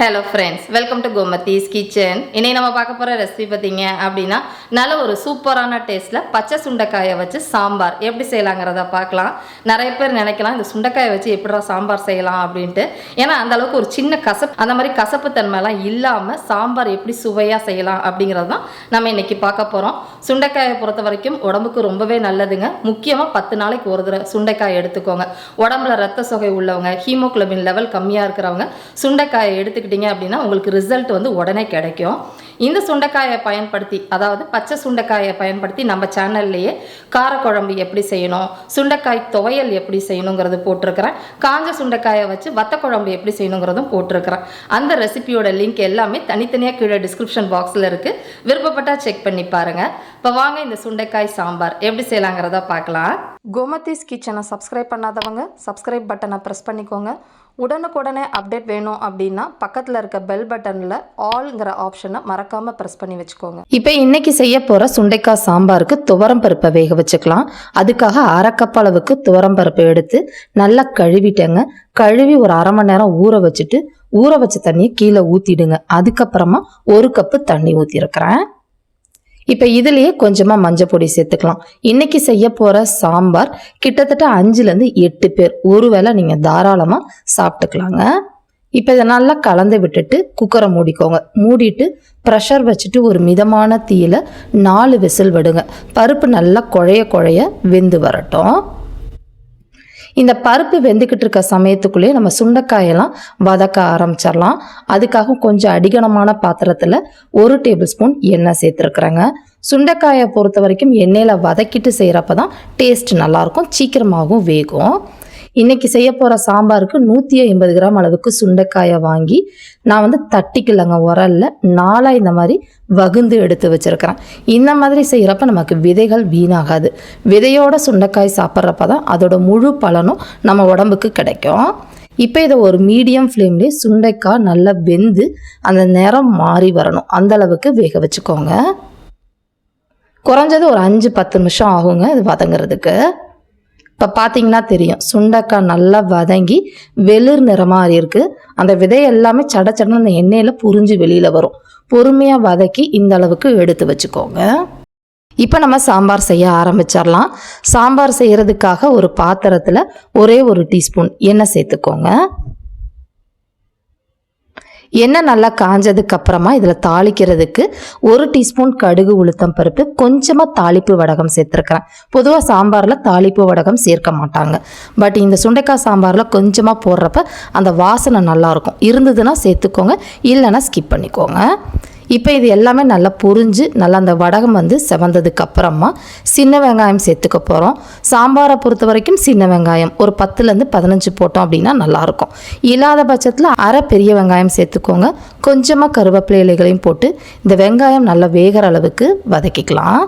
Hello friends welcome to Gomathi's kitchen இன்னைக்கு நம்ம பார்க்க போகிற ரெசிபி பார்த்தீங்க அப்படின்னா நல்ல ஒரு சூப்பரான டேஸ்ட்டில் பச்சை சுண்டைக்காயை வச்சு சாம்பார். எப்படி செய்யலாங்கிறத பார்க்கலாம். நிறைய பேர் நினைக்கலாம் இந்த சுண்டைக்காயை வச்சு எப்படிடா சாம்பார் செய்யலாம் அப்படின்ட்டு. ஏன்னா அந்த அளவுக்கு ஒரு சின்ன கசப்பு அந்த மாதிரி கசப்பு தன்மைலாம் இல்லாமல் சாம்பார் எப்படி சுவையாக செய்யலாம் அப்படிங்கிறது தான் நம்ம இன்னைக்கு பார்க்க போகிறோம் சுண்டைக்காயை பொறுத்த வரைக்கும் உடம்புக்கு ரொம்பவே நல்லதுங்க. முக்கியமாக பத்து நாளைக்கு ஒரு தடவை சுண்டைக்காய் எடுத்துக்கோங்க. உடம்புல ரத்த சொகை உள்ளவங்க ஹீமோக்ளோபின் லெவல் கம்மியாக இருக்கிறவங்க சுண்டைக்காயை எடுத்துக்கிட்டீங்க அப்படின்னா உங்களுக்கு ரிசல்ட் வந்து உடனே கிடைக்கும். இந்த சுண்டைக்காயை பயன்படுத்தி அதாவது பச்சை சுண்டைக்காயை பயன்படுத்தி நம்ம சேனல்லையே காரக்குழம்பு எப்படி செய்யணும் சுண்டைக்காய் துவையல் எப்படி செய்யணுங்கிறது போட்டிருக்கிறேன். காஞ்ச சுண்டைக்காயை வச்சு வத்த குழம்பு எப்படி செய்யணுங்கிறதும் போட்டிருக்கிறேன். அந்த ரெசிபியோட லிங்க் எல்லாமே தனித்தனியாக கீழே டிஸ்கிரிப்ஷன் பாக்ஸில் இருக்குது விருப்பப்பட்டா செக் பண்ணி பாருங்கள் இப்போ வாங்க இந்த சுண்டைக்காய் சாம்பார் எப்படி செய்யலாங்கிறத பார்க்கலாம். கோமதிஸ் கிச்சனை சப்ஸ்கிரைப் பண்ணாதவங்க சப்ஸ்கிரைப் பட்டனை ப்ரெஸ் பண்ணிக்கோங்க. உடனுக்குடனே அப்டேட் வேணும் அப்படின்னா பக்கத்தில் இருக்க பெல் பட்டனில் ஆல்ங்கிற ஆப்ஷனை மறக்காமல் ப்ரெஸ் பண்ணி வச்சுக்கோங்க. இப்போ இன்றைக்கி செய்ய போகிற சுண்டைக்காய் சாம்பாருக்கு துவரம் பருப்பை வேக வச்சுக்கலாம். அதுக்காக அரை அளவுக்கு துவரம் பருப்பை எடுத்து நல்லா கழுவிட்டேங்க. கழுவி ஒரு அரை மணி நேரம் ஊற வச்சுட்டு ஊற வச்ச தண்ணியை கீழே ஊற்றிடுங்க அதுக்கப்புறமா ஒரு கப்பு தண்ணி ஊற்றிருக்கிறேன் இப்போ இதுலேயே கொஞ்சமாக மஞ்சள் பொடி சேர்த்துக்கலாம். இன்றைக்கி செய்ய போகிற சாம்பார் கிட்டத்தட்ட அஞ்சுலேருந்து எட்டு பேர். ஒருவேளை நீங்கள் தாராளமாக சாப்பிட்டுக்கலாங்க. இப்போ இதை நல்லா கலந்து விட்டுட்டு குக்கரை மூடிக்கோங்க. மூடிட்டு ப்ரெஷர் வச்சுட்டு ஒரு மிதமான தீயில் நாலு விசில் விடுங்க. பருப்பு நல்லா குழைய குழைய வெந்து வரட்டும். இந்த பருப்பு வெந்துக்கிட்டு இருக்க சமயத்துக்குள்ளேயே நம்ம சுண்டைக்காயெல்லாம் வதக்க ஆரம்பிச்சிடலாம். அதுக்காக கொஞ்சம் அடிகனமான பாத்திரத்தில் ஒரு டேபிள் ஸ்பூன் எண்ணெய் சேர்த்துருக்குறேங்க. சுண்டைக்காயை பொறுத்த வரைக்கும் எண்ணெயில் வதக்கிட்டு செய்கிறப்ப தான் டேஸ்ட் நல்லாயிருக்கும் சீக்கிரமாகவும் வேகும். இன்றைக்கி செய்ய போகிற சாம்பாருக்கு நூற்றி ஐம்பது கிராம் அளவுக்கு சுண்டைக்காயை வாங்கி நான் வந்து தட்டிக்கலங்க உரல்ல நாளாக இந்த மாதிரி வகுந்து எடுத்து வச்சுருக்கிறேன். இந்த மாதிரி செய்கிறப்ப நமக்கு விதைகள் வீணாகாது. விதையோட சுண்டைக்காய் சாப்பிட்றப்ப தான் அதோட முழு பலனும் நம்ம உடம்புக்கு கிடைக்கும். இப்போ இதை ஒரு மீடியம் ஃப்ளேம்லேயே சுண்டைக்காய் நல்லா வெந்து அந்த நிறம் மாறி வரணும். அந்த அளவுக்கு வேக வச்சுக்கோங்க. குறைஞ்சது ஒரு அஞ்சு பத்து நிமிஷம் ஆகுங்க இது வதங்குறதுக்கு. இப்போ பார்த்தீங்கன்னா தெரியும். சுண்டக்காய் நல்லா வதங்கி வெளிர் நிறமாக இருக்குது அந்த விதை எல்லாமே சட சடன்னு அந்த எண்ணெயில் புரிஞ்சு வெளியில் வரும். பொறுமையாக வதக்கி இந்த அளவுக்கு எடுத்து வச்சுக்கோங்க. இப்போ நம்ம சாம்பார் செய்ய ஆரம்பிச்சிடலாம். சாம்பார் செய்கிறதுக்காக ஒரு பாத்திரத்தில் ஒரே ஒரு டீஸ்பூன் எண்ணெய் சேர்த்துக்கோங்க. எண்ணெய் நல்லா காஞ்சதுக்கு அப்புறமா இதில் தாளிக்கிறதுக்கு ஒரு டீஸ்பூன் கடுகு உளுத்தம் பருப்பு கொஞ்சமாக தாளிப்பு வடகம் சேர்த்துருக்குறேன். பொதுவாக சாம்பாரில் தாளிப்பு வடகம் சேர்க்க மாட்டாங்க. பட் இந்த சுண்டைக்காய் சாம்பாரில் கொஞ்சமாக போடுறப்ப அந்த வாசனை நல்லாயிருக்கும் இருந்ததுன்னா சேர்த்துக்கோங்க இல்லைன்னா ஸ்கிப் பண்ணிக்கோங்க. இப்போ இது எல்லாமே நல்லா புரிஞ்சு நல்லா அந்த வடகம் வந்து செவந்ததுக்கு அப்புறமா சின்ன வெங்காயம் சேர்த்துக்க போகிறோம் சாம்பாரை பொறுத்த வரைக்கும் சின்ன வெங்காயம். ஒரு பத்துலேருந்து பதினஞ்சு போட்டோம் அப்படின்னா நல்லாயிருக்கும். இல்லாத பட்சத்தில் அரை பெரிய வெங்காயம் சேர்த்துக்கோங்க. கொஞ்சமாக கருவேப்பிலை இலைகளையும் போட்டு இந்த வெங்காயம் நல்லா வேகிற அளவுக்கு வதக்கிக்கலாம்.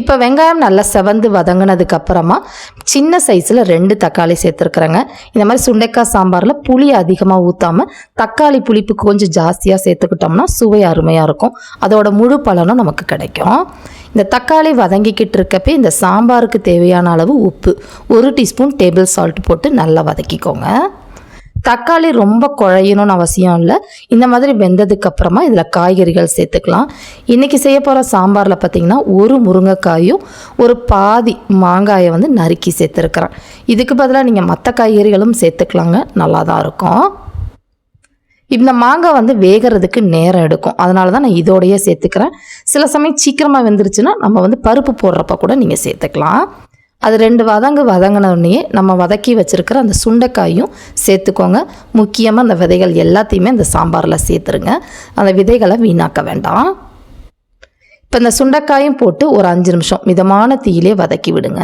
இப்போ வெங்காயம் நல்லா செவந்து வதங்கினதுக்கு அப்புறமா சின்ன சைஸில் ரெண்டு தக்காளி சேர்த்துருக்குறேங்க. இந்த மாதிரி சுண்டைக்காய் சாம்பாரில் புளி அதிகமாக ஊற்றாம தக்காளி புளிப்பு கொஞ்சம் ஜாஸ்தியாக சேர்த்துக்கிட்டோம்னா சுவை அருமையாக இருக்கும். அதோட முழு பலனும் நமக்கு கிடைக்கும். இந்த தக்காளி வதங்கிக்கிட்டு இருக்கப்பே இந்த சாம்பாருக்கு தேவையான அளவு உப்பு. ஒரு டீஸ்பூன் டேபிள் சால்ட் போட்டு நல்லா வதக்கிக்கோங்க. தக்காளி ரொம்ப குழையணும்னு அவசியம் இல்லை. இந்த மாதிரி வெந்ததுக்கு அப்புறமா இதில் காய்கறிகள் சேர்த்துக்கலாம். இன்றைக்கி செய்ய போகிற சாம்பாரில் பார்த்தீங்கன்னா ஒரு முருங்கைக்காயும் ஒரு பாதி மாங்காயை வந்து நறுக்கி சேர்த்துருக்குறேன். இதுக்கு பதிலாக நீங்கள் மற்ற காய்கறிகளும் சேர்த்துக்கலாங்க. நல்லா தான் இருக்கும். இந்த மாங்காய் வந்து வேகிறதுக்கு நேரம் எடுக்கும். அதனால தான் நான் இதோடையே சேர்த்துக்கிறேன். சில சமயம் சீக்கிரமாக வெந்துருச்சுன்னா நம்ம வந்து பருப்பு போடுறப்ப கூட நீங்கள் சேர்த்துக்கலாம். அது ரெண்டு வதங்கு வதங்கினோடனே நம்ம வதக்கி வச்சுருக்கிற அந்த சுண்டைக்காயும் சேர்த்துக்கோங்க. முக்கியமாக அந்த விதைகள் எல்லாத்தையுமே அந்த சாம்பாரில் சேர்த்துருங்க. அந்த விதைகளை வீணாக்க வேண்டாம். இப்போ இந்த சுண்டைக்காயும் போட்டு ஒரு அஞ்சு நிமிஷம் மிதமான தீயிலே வதக்கி விடுங்க.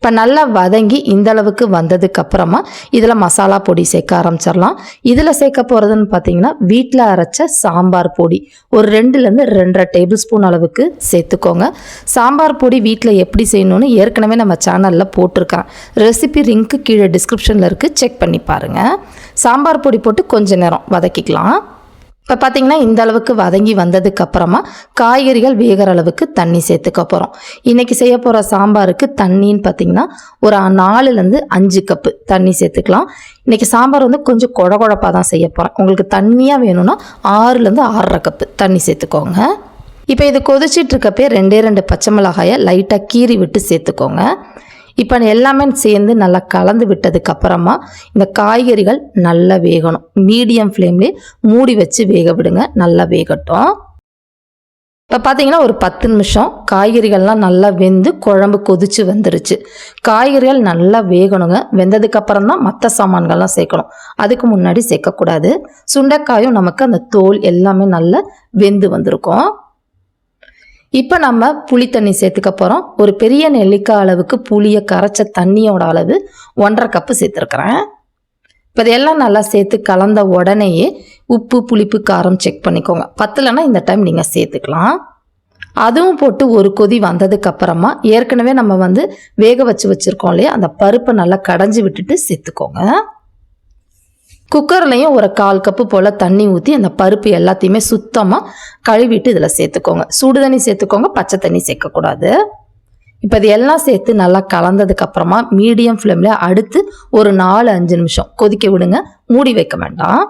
இப்போ நல்லா வதங்கி இந்த அளவுக்கு வந்ததுக்கு அப்புறமா இதில் மசாலா பொடி சேர்க்க ஆரம்பிச்சிடலாம். இதில் சேர்க்க போகிறதுன்னு பார்த்தீங்கன்னா வீட்டில் அரைச்ச சாம்பார் பொடி. ஒரு ரெண்டுலேருந்து ரெண்டரை டேபிள் ஸ்பூன் அளவுக்கு சேர்த்துக்கோங்க. சாம்பார் பொடி வீட்டில் எப்படி செய்யணும்னு ஏற்கனவே நம்ம சேனலில் போட்டிருக்கேன். ரெசிபி ரிங்க்கு கீழே டிஸ்கிரிப்ஷனில் இருக்குது செக் பண்ணி பாருங்கள் சாம்பார் பொடி போட்டு கொஞ்சம் நேரம் வதக்கிக்கலாம். இப்போ பார்த்தீங்கன்னா இந்த அளவுக்கு வதங்கி வந்ததுக்கு அப்புறமா காய்கறிகள் வேகிற அளவுக்கு தண்ணி சேர்த்துக்க போகிறோம் இன்றைக்கி செய்ய போகிற சாம்பாருக்கு தண்ணின்னு பார்த்தீங்கன்னா ஒரு நாலுலேருந்து அஞ்சு கப்பு தண்ணி சேர்த்துக்கலாம். இன்றைக்கி சாம்பார் வந்து கொஞ்சம் குழ குழப்பாக தான் செய்ய போகிறேன் உங்களுக்கு தண்ணியாக வேணும்னா ஆறுலேருந்து ஆறரை கப்பு தண்ணி சேர்த்துக்கோங்க. இப்போ இது கொதிச்சிட்டு இருக்கப்பே ரெண்டே ரெண்டு பச்சை மிளகாயை லைட்டாக கீறி விட்டு சேர்த்துக்கோங்க. இப்போ எல்லாமே சேர்ந்து நல்லா கலந்து விட்டதுக்கு அப்புறமா இந்த காய்கறிகள் நல்லா வேகணும். மீடியம் ஃப்ளேம்லேயே மூடி வச்சு வேக விடுங்க. நல்லா வேகட்டும். இப்போ பார்த்தீங்கன்னா ஒரு பத்து நிமிஷம் காய்கறிகள்லாம் நல்லா வெந்து குழம்பு கொதிச்சு வந்துருச்சு. காய்கறிகள் நல்லா வேகணுங்க. வெந்ததுக்கப்புறம் தான் மற்ற சாமான்கள்லாம் சேர்க்கணும். அதுக்கு முன்னாடி சேர்க்கக்கூடாது. சுண்டைக்காயும் நமக்கு அந்த தோல் எல்லாமே நல்லா வெந்து வந்திருக்கும். இப்போ நம்ம புளி தண்ணி சேர்த்துக்க போகிறோம் ஒரு பெரிய நெல்லிக்காய் அளவுக்கு புளியை கரைச்ச தண்ணியோட அளவு ஒன்றரை கப்பு சேர்த்துருக்குறேன். இப்போ இதெல்லாம் நல்லா சேர்த்து கலந்த உடனேயே உப்பு புளிப்பு காரம் செக் பண்ணிக்கோங்க. பத்தலைன்னா இந்த டைம் நீங்கள் சேர்த்துக்கலாம். அதுவும் போட்டு ஒரு கொதி வந்ததுக்கு அப்புறமா ஏற்கனவே நம்ம வந்து வேக வச்சு வச்சுருக்கோம் இல்லையா? அந்த பருப்பை நல்லா கடைஞ்சி விட்டுட்டு சேர்த்துக்கோங்க. குக்கர்லையும் ஒரு கால் கப்பு போல் தண்ணி ஊற்றி அந்த பருப்பு எல்லாத்தையுமே சுத்தமாக கழுவிட்டு இதில் சேர்த்துக்கோங்க. சுடு தண்ணி சேர்த்துக்கோங்க பச்சை தண்ணி சேர்க்கக்கூடாது. இப்போ இது எல்லாம் சேர்த்து நல்லா கலந்ததுக்கு அப்புறமா மீடியம் ஃப்ளேமில் அடுத்து ஒரு நாலு அஞ்சு நிமிஷம் கொதிக்க விடுங்க. மூடி வைக்க வேண்டாம்.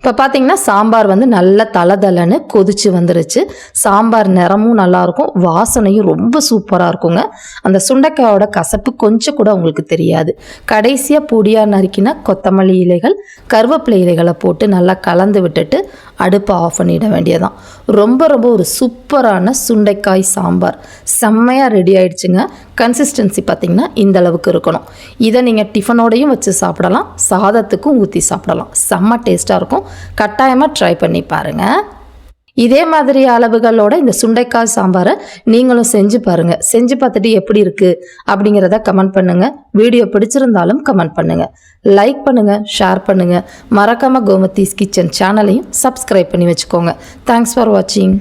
இப்போ பார்த்தீங்கன்னா சாம்பார் வந்து நல்ல தளதளன்னு கொதிச்சு வந்துருச்சு. சாம்பார் நிறமும் நல்லாயிருக்கும் வாசனையும் ரொம்ப சூப்பராக இருக்குங்க. அந்த சுண்டைக்காயோட கசப்பு கொஞ்சம் கூட உங்களுக்கு தெரியாது. கடைசியாக பொடியாக நறுக்கினா கொத்தமல்லி இலைகள் கருவேப்பிலை இலைகளை போட்டு நல்லா கலந்து விட்டுட்டு அடுப்பை ஆஃப் பண்ணிட வேண்டியதான் ரொம்ப ரொம்ப ஒரு சூப்பரான சுண்டைக்காய் சாம்பார். செம்மையாக ரெடி ஆயிடுச்சுங்க. கன்சிஸ்டன்சி பார்த்திங்கன்னா இந்த அளவுக்கு இருக்கணும். இதை நீங்கள் டிஃபனோடையும் வச்சு சாப்பிடலாம். சாதத்துக்கும் ஊற்றி சாப்பிடலாம். செம்ம டேஸ்ட்டாக இருக்கும். கட்டாயமாக ட்ரை பண்ணி பாருங்கள் இதே மாதிரி அளவுகளோட இந்த சுண்டைக்காய் சாம்பாரை நீங்களும் செஞ்சு பாருங்கள் செஞ்சு பார்த்துட்டு எப்படி இருக்குது அப்படிங்கிறத கமெண்ட் பண்ணுங்கள் வீடியோ பிடிச்சிருந்தாலும் கமெண்ட் பண்ணுங்கள் லைக் பண்ணுங்கள் ஷேர் பண்ணுங்கள் மறக்காமல் கோமத்தீஸ் கிச்சன் சேனலையும் சப்ஸ்கிரைப் பண்ணி வச்சுக்கோங்க. தேங்க்ஸ் ஃபார் வாட்சிங்